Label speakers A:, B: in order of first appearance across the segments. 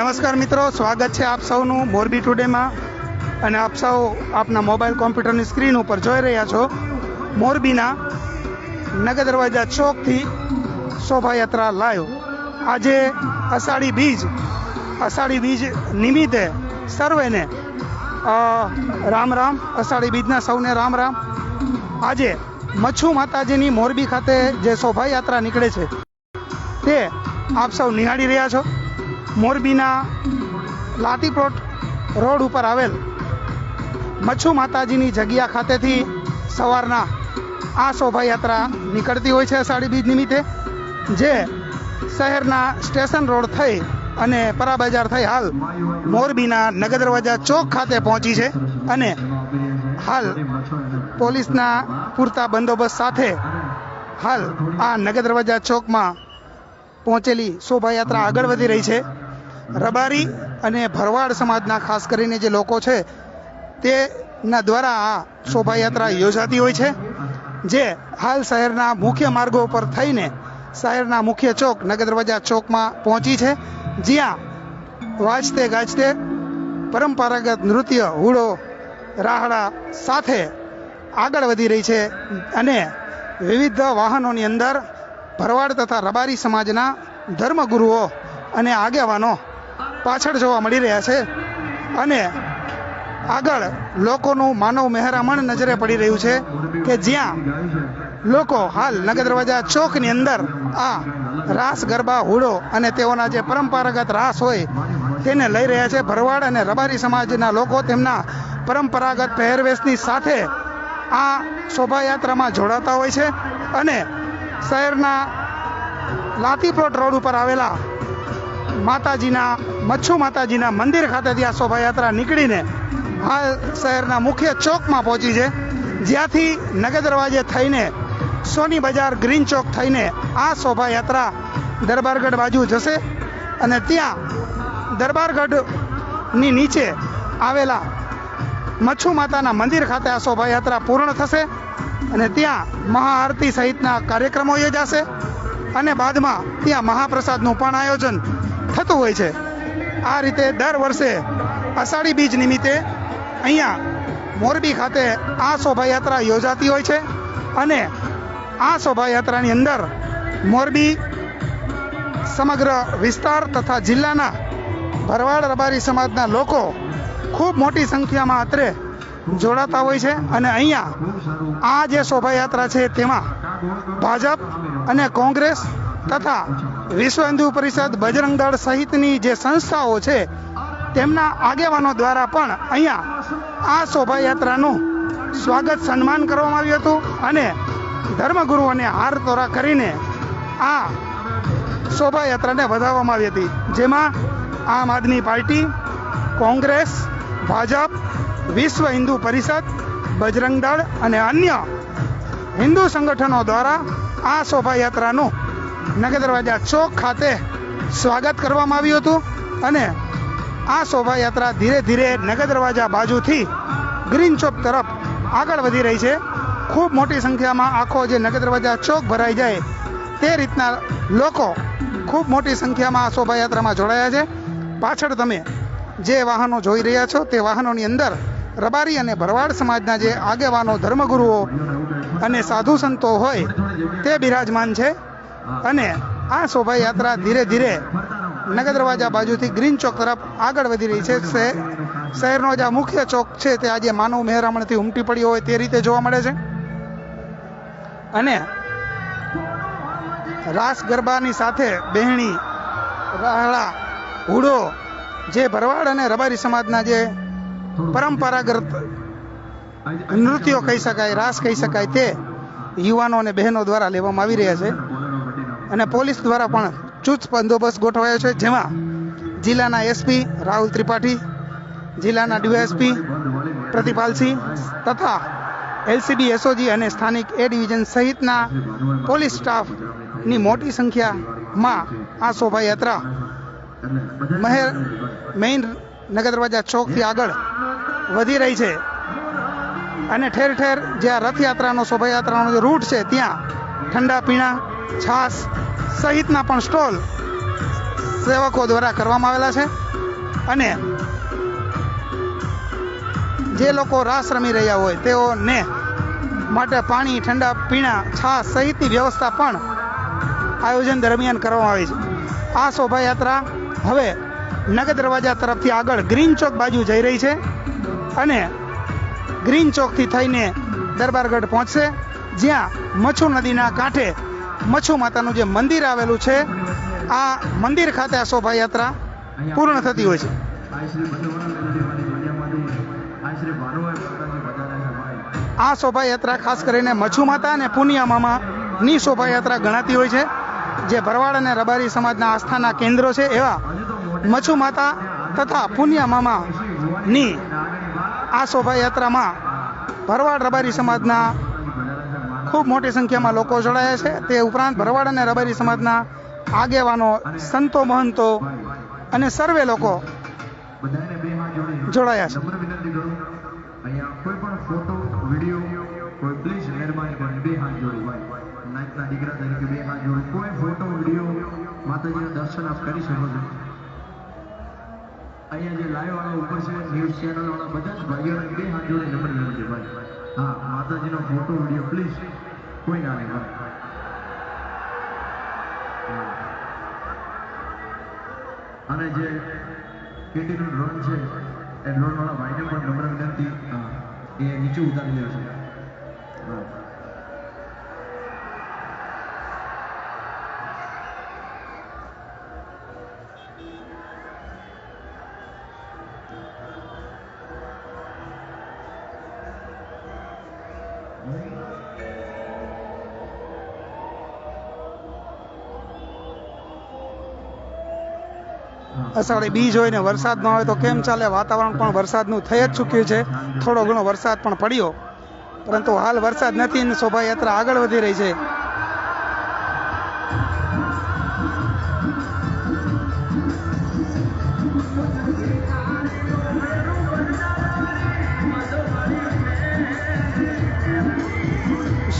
A: નમસ્કાર મિત્રો, સ્વાગત છે આપ સૌનું મોરબી ટુડેમાં. અને આપ સૌ આપના મોબાઈલ કોમ્પ્યુટરની સ્ક્રીન ઉપર જોઈ રહ્યા છો મોરબીના નગર દરવાજા ચોકથી શોભાયાત્રા લાઈવ. આજે અષાઢી બીજ અષાઢી બીજ નિમિત્તે સર્વેને રામ રામ, અષાઢી બીજના સૌને રામ રામ. આજે મચ્છુ માતાજીની મોરબી ખાતે જે શોભાયાત્રા નીકળે છે, તે આપ સૌ નિહાળી રહ્યા છો. મોરબીના લાતીપ્લોટ રોડ ઉપર આવેલ મચ્છુ માતાજીની જગ્યા ખાતેથી સવારના આ શોભાયાત્રા નીકળતી હોય છે અષાઢી બીજ નિમિત્તે, જે શહેરના સ્ટેશન રોડ થઈ અને પરાબજાર થઈ હાલ મોરબીના નગર દરવાજા ચોક ખાતે પહોંચી છે અને હાલ પોલીસના પૂરતા બંદોબસ્ત સાથે હાલ આ નગર દરવાજા ચોકમાં પહોંચેલી શોભાયાત્રા આગળ વધી રહી છે. રબારી અને ભરવાડ સમાજના ખાસ કરીને જે લોકો છે, તેના દ્વારા આ શોભાયાત્રા યોજાતી હોય છે, જે હાલ શહેરના મુખ્ય માર્ગો પર થઈને શહેરના મુખ્ય ચોક, નગર ચોકમાં પહોંચી છે, જ્યાં વાજતે ગાજતે પરંપરાગત નૃત્ય, હુડો, રાહડા સાથે આગળ વધી રહી છે અને વિવિધ વાહનોની અંદર ભરવાડ તથા રબારી સમાજના ધર્મગુરુઓ અને આગેવાનો પાછળ જોવા મળી રહ્યા છે અને આગળ લોકોનું માનવ મહેરામણ નજરે પડી રહ્યું છે કે જ્યાં લોકો હાલ નગર દરવાજા ચોકની અંદર આ રાસ ગરબા, હુડો અને તેઓના જે પરંપરાગત રાસ હોય તેને લઈ રહ્યા છે. ભરવાડ અને રબારી સમાજના લોકો તેમના પરંપરાગત પહેરવેશની સાથે આ શોભાયાત્રામાં જોડાતા હોય છે અને શહેરના લાતીપ્લોટ રોડ ઉપર આવેલા માતાજીના, મચ્છુ માતાજીના મંદિર ખાતેથી આ શોભાયાત્રા નીકળીને હાલ શહેરના મુખ્ય ચોકમાં પહોંચી છે. જ્યાંથી નગર દરવાજે થઈને સોની બજાર, ગ્રીન ચોક થઈને આ શોભાયાત્રા દરબારગઢ બાજુ જશે અને ત્યાં દરબારગઢની નીચે આવેલા મચ્છુ માતાના મંદિર ખાતે આ શોભાયાત્રા પૂર્ણ થશે અને ત્યાં મહાઆરતી સહિતના કાર્યક્રમો યોજાશે અને બાદમાં ત્યાં મહાપ્રસાદનું પણ આયોજન થતું હોય છે. આ રીતે દર વર્ષે અષાઢી બીજ નિમિત્તે અહીંયા મોરબી ખાતે આ શોભાયાત્રા યોજાતી હોય છે અને આ શોભાયાત્રાની અંદર મોરબી સમગ્ર વિસ્તાર તથા જિલ્લાના ભરવાડ રબારી સમાજના લોકો ખૂબ મોટી સંખ્યામાં અત્રે જોડાતા હોય છે અને અહીંયા આ જે શોભાયાત્રા છે તેમાં ભાજપ અને કોંગ્રેસ તથા વિશ્વ હિન્દુ પરિષદ બજરંગ દળ સહિતની જે સંસ્થાઓ છે, તેમના આગેવાનો દ્વારા પણ અહીંયા આ શોભાયાત્રાનું સ્વાગત સન્માન કરવામાં આવ્યું હતું અને ધર્મગુરુઓને હાર તોરા કરીને આ શોભાયાત્રાને વધાવવામાં આવી હતી. જેમાં આમ આદમી પાર્ટી, કોંગ્રેસ, ભાજપ વિશ્વ હિન્દુ પરિષદ બજરંગ દળ અને અન્ય હિન્દુ સંગઠનો દ્વારા આ શોભાયાત્રાનું નગર દરવાજા ચોક ખાતે સ્વાગત કરવામાં આવ્યું હતું અને આ શોભાયાત્રા ધીરે ધીરે નગર દરવાજા બાજુથી ગ્રીન ચોક તરફ આગળ વધી રહી છે. ખૂબ મોટી સંખ્યામાં આખો જે નગર દરવાજા ચોક ભરાઈ જાય તે રીતના લોકો ખૂબ મોટી સંખ્યામાં આ શોભાયાત્રામાં જોડાયા છે. પાછળ તમે જે વાહનો જોઈ રહ્યા છો તે વાહનોની અંદર રબારી અને ભરવાડ સમાજના જે આગેવાનો, ધર્મગુરુઓ અને સાધુ સંતો હોય તે બિરાજમાન છે. અને આ શોભાયાત્રા ધીરે ધીરે નગર દરવાજા બાજુથી ગ્રીન ચોક તરફ આગળ વધી રહી છે. શહેરનો જે મુખ્ય ચોક છે તે આજે માનવ મહેરામણથી ઉમટી પડ્યો હોય તે રીતે જોવા મળે છે. અને રાસ ગરબાની સાથે બહેણી રાહળા હુડો, જે ભરવાડ અને રબારી સમાજના જે પરંપરાગત નૃત્યો કહી શકાય, રાસ કહી શકાય તે યુવાનો અને બહેનો દ્વારા લેવામાં આવી રહ્યા છે. અને પોલીસ દ્વારા પણ ચુસ્ત બંદોબસ્ત ગોઠવાયો છે, જેમાં જિલ્લાના એસપી રાહુલ ત્રિપાઠી, જિલ્લાના ડીવાયએસપી પ્રતિપાલસિંહ તથા એલસીબી એસઓજી અને સ્થાનિક એ ડિવિઝન સહિતના પોલીસ સ્ટાફની મોટી સંખ્યામાં આ શોભાયાત્રા મહેર મેઇન નગર દરવાજા ચોકથી આગળ વધી રહી છે. અને ઠેર ઠેર જ્યાં રથયાત્રાનો શોભાયાત્રાનો જે રૂટ છે, ત્યાં ઠંડા પીણા છાશ સહિતના પણ સ્ટોલ સેવકો દ્વારા કરવામાં આવેલા છે. અને જે લોકો રાસ રમી રહ્યા હોય તેઓને માટે પાણી, ઠંડા પીણા, છાસ સહિતની વ્યવસ્થા પણ આયોજન દરમિયાન કરવામાં આવી છે. આ શોભાયાત્રા હવે નગર દરવાજા તરફથી આગળ ગ્રીન ચોક બાજુ જઈ રહી છે અને ગ્રીન ચોકથી થઈને દરબારગઢ પહોંચશે, જ્યાં મચ્છુ નદીના કાંઠે મચ્છુ માતાનું જે મંદિર આવેલું છે આ મંદિર ખાતે આ શોભાયાત્રા પૂર્ણ થતી હોય છે. આ શોભાયાત્રા ખાસ કરીને મચ્છુ માતા અને પુનિયામાની શોભાયાત્રા ગણાતી હોય છે જે ભરવાડ અને રબારી સમાજના આસ્થાના કેન્દ્રો છે એવા મચ્છુ માતા તથા પુનિયામાની આ શોભાયાત્રામાં ભરવાડ રબારી સમાજના ખૂબ મોટી સંખ્યામાં લોકો જોડાયા છે. તે ઉપરાંત ભરવાડ અને રબારી સમાજના આગેવાનો, સંતો, મહંતો અને સર્વે લોકો જોડાયા છે.
B: દીકરા તરીકે બે હાથ જોડી. કોઈ ફોટો, વીડિયો માતાજીના દર્શન આપ કરી શકો છો. અહીંયા જે લાઈવ વાળા ઉપર છે ન્યૂઝ ચેનલ વાળા બધા જ ભાઈઓને બે હાથ જોડે નંબર વિનંતી ભાઈ. હા, માતાજીનો ફોટો વીડિયો પ્લીઝ કોઈ ના ભાઈ અને જે કેટીનું ડ્રોન છે, એ ડ્રોન વાળા ભાઈને પણ નમ્ર વિનંતી એ નીચે ઉતારી છે. હા.
A: અષાઢી બીજ હોય ને વરસાદ ન હોય તો કેમ ચાલે? વાતાવરણ પણ વરસાદનું થઈ જ ચૂક્યું છે. થોડો ઘણો વરસાદ પણ પડ્યો. પરંતુ હાલ વરસાદ નથી અને શોભાયાત્રા આગળ વધી રહી છે.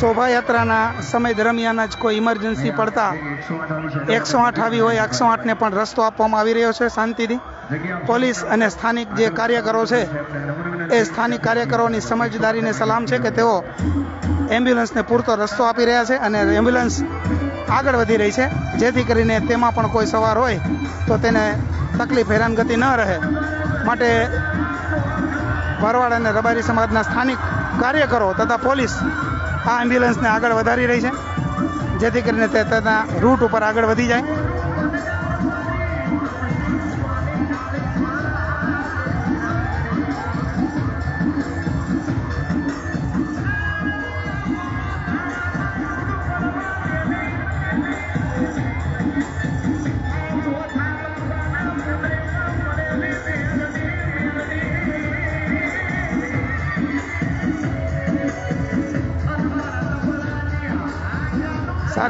A: શોભાયાત્રાના સમય દરમિયાન જ કોઈ ઇમરજન્સી પડતા
B: એકસો આઠ આવી
A: હોય, એકસો આઠને પણ રસ્તો આપવામાં આવી રહ્યો છે શાંતિથી. પોલીસ અને સ્થાનિક જે કાર્યકરો છે, એ સ્થાનિક કાર્યકરોની સમજદારીને સલામ છે કે તેઓ એમ્બ્યુલન્સને પૂરતો રસ્તો આપી રહ્યા છે અને એમ્બ્યુલન્સ આગળ વધી રહી છે. જેથી કરીને તેમાં પણ કોઈ સવાર હોય તો તેને તકલીફ, હેરાનગતિ ન રહે. માટે ભરવાડ અને રબારી સમાજના સ્થાનિક કાર્યકરો તથા પોલીસ આ એમ્બ્યુલન્સને આગળ વધારી રહી છે. જેથી કરીને તે તેના રૂટ ઉપર આગળ વધી જાય.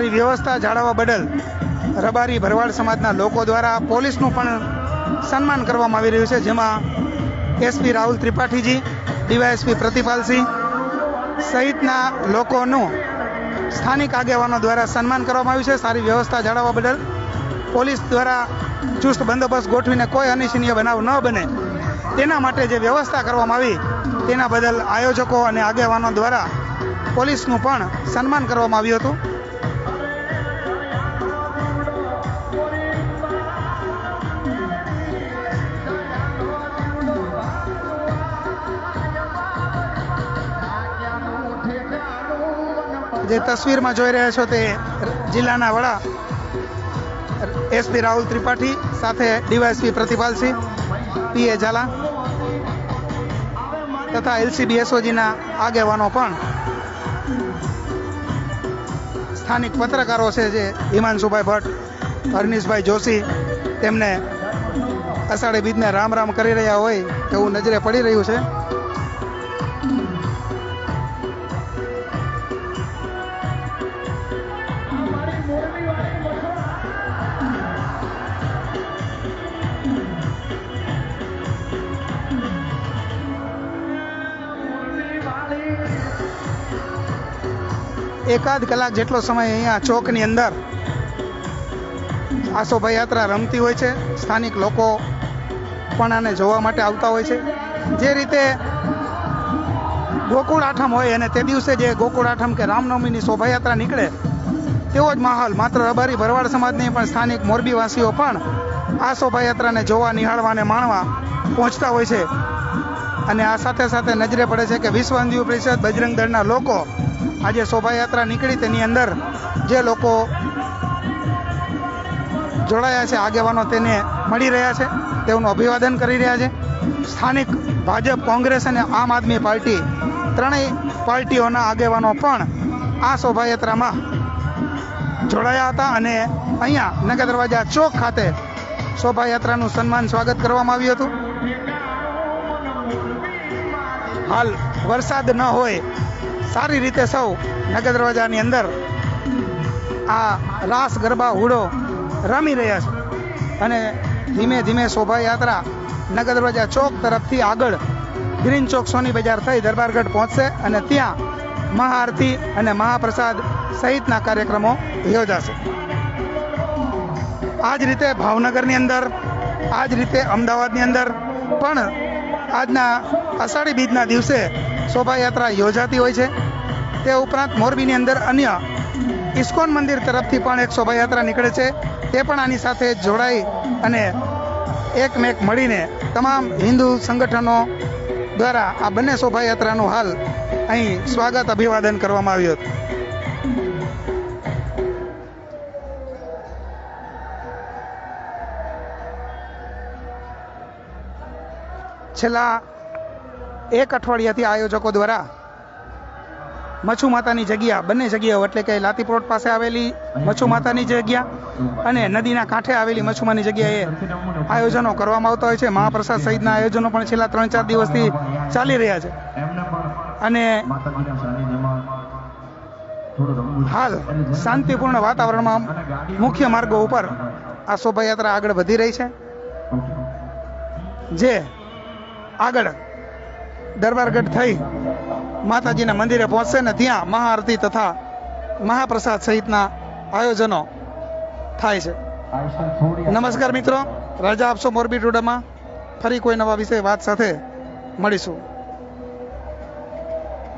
A: સારી વ્યવસ્થા જાળવવા બદલ રબારી ભરવાડ સમાજના લોકો દ્વારા પોલીસનું પણ સન્માન કરવામાં આવી રહ્યું છે, જેમાં એસપી રાહુલ ત્રિપાઠીજી ડીવાયએસપી પ્રતિપાલસિંહ સહિતના લોકોનું સ્થાનિક આગેવાનો દ્વારા સન્માન કરવામાં આવ્યું છે. સારી વ્યવસ્થા જાળવવા બદલ પોલીસ દ્વારા ચુસ્ત બંદોબસ્ત ગોઠવીને કોઈ અનિચ્છનીય બનાવ ન બને. તેના માટે જે વ્યવસ્થા કરવામાં આવી, તેના બદલ આયોજકો અને આગેવાનો દ્વારા પોલીસનું પણ સન્માન કરવામાં આવ્યું હતું. જે તસવીરમાં જોઈ રહ્યા છો તે જિલ્લાના વડા એસપી રાહુલ ત્રિપાઠી સાથે ડીવાયએસપી પ્રતિપાલસિંહ પીએ ઝાલા તથા એલસીબી એસઓજીના આગેવાનો પણ સ્થાનિક પત્રકારો છે જે હિમાંશુભાઈ ભટ્ટ, હરનીશભાઈ જોશી તેમને અષાઢી બીજને રામ રામ કરી રહ્યા હોય એવું નજરે પડી રહ્યું છે. એકાદ કલાક જેટલો સમય અહીંયા ચોકની અંદર આ શોભાયાત્રા રમતી હોય છે. સ્થાનિક લોકો પણ આને જોવા માટે આવતા હોય છે. જે રીતે ગોકુળ આઠમ હોય અને તે દિવસે જે ગોકુળ આઠમ કે રામનવમીની શોભાયાત્રા નીકળે, તેવો જ માહોલ માત્ર રબારી ભરવાડ સમાજ નહીં, પણ સ્થાનિક મોરબીવાસીઓ પણ આ શોભાયાત્રાને જોવા, નિહાળવા અને માણવા પહોંચતા હોય છે. અને આ સાથે સાથે નજરે પડે છે કે વિશ્વ હિન્દુ પરિષદ બજરંગ દળના લોકો આજે શોભાયાત્રા નીકળી તેની અંદર જે લોકો જોડાયા છે, આગેવાનો તેને મળી રહ્યા છે, તેઓનું અભિવાદન કરી રહ્યા છે. સ્થાનિક ભાજપ, કોંગ્રેસ અને આમ આદમી પાર્ટી ત્રણેય પાર્ટીઓના આગેવાનો પણ આ શોભાયાત્રામાં જોડાયા હતા અને અહીંયા નગર દરવાજા ચોક ખાતે શોભાયાત્રાનું સન્માન સ્વાગત કરવામાં આવ્યું હતું. હાલ વરસાદ ન હોય સારી રીતે સૌ નગર દરવાજાની અંદર આ રાસ ગરબા હુડો રમી રહ્યા છે. અને ધીમે ધીમે શોભાયાત્રા નગર દરવાજા ચોક તરફથી આગળ ગ્રીન ચોક સોની બજાર થઈ દરબારગઢ પહોંચશે અને ત્યાં મહાઆરતી અને મહાપ્રસાદ સહિતના કાર્યક્રમો યોજાશે. આ જ રીતે ભાવનગરની અંદર આ જ રીતે અમદાવાદની અંદર પણ આજના અષાઢી બીજના દિવસે શોભાયાત્રા યોજાતી હોય છે. તે ઉપરાંત મોરબીની અંદર અન્ય ઇસ્કોન મંદિર તરફથી પણ એક શોભાયાત્રા નીકળે છે. તે પણ આની સાથે જોડાઈ અને એકમેક મળીને તમામ હિન્દુ સંગઠનો દ્વારા આ બંને શોભાયાત્રાનું હાલ અહીં સ્વાગત અભિવાદન કરવામાં આવ્યું હતું. છેલ્લા એક અઠવાડિયાથી આયોજકો દ્વારા મચ્છુ માતાની જગ્યા, બંને જગ્યાઓ એટલે કે લાતીપ્રોટ પાસે આવેલી મચ્છુ માતાની જગ્યા અને નદીના કાંઠે આવેલી મચ્છુમાની જગ્યાએ આયોજનો કરવામાં આવતા હોય છે મહાપ્રસાદ સહિતના આયોજનો પણ છેલ્લા ત્રણ ચાર દિવસથી ચાલી રહ્યા છે અને. હાલ શાંતિપૂર્ણ વાતાવરણમાં મુખ્ય માર્ગો ઉપર આ શોભાયાત્રા આગળ વધી રહી છે જે આગળ દરબારગઢ થઈ માતાજીના મંદિરે પહોંચશે ને ત્યાં મહાઆરતી તથા મહાપ્રસાદ સહિતના આયોજનો થાય છે. નમસ્કાર મિત્રો. રજા આપશો મોરબી ટુડામાં. ફરી કોઈ નવા વિષય, વાત સાથે મળીશું.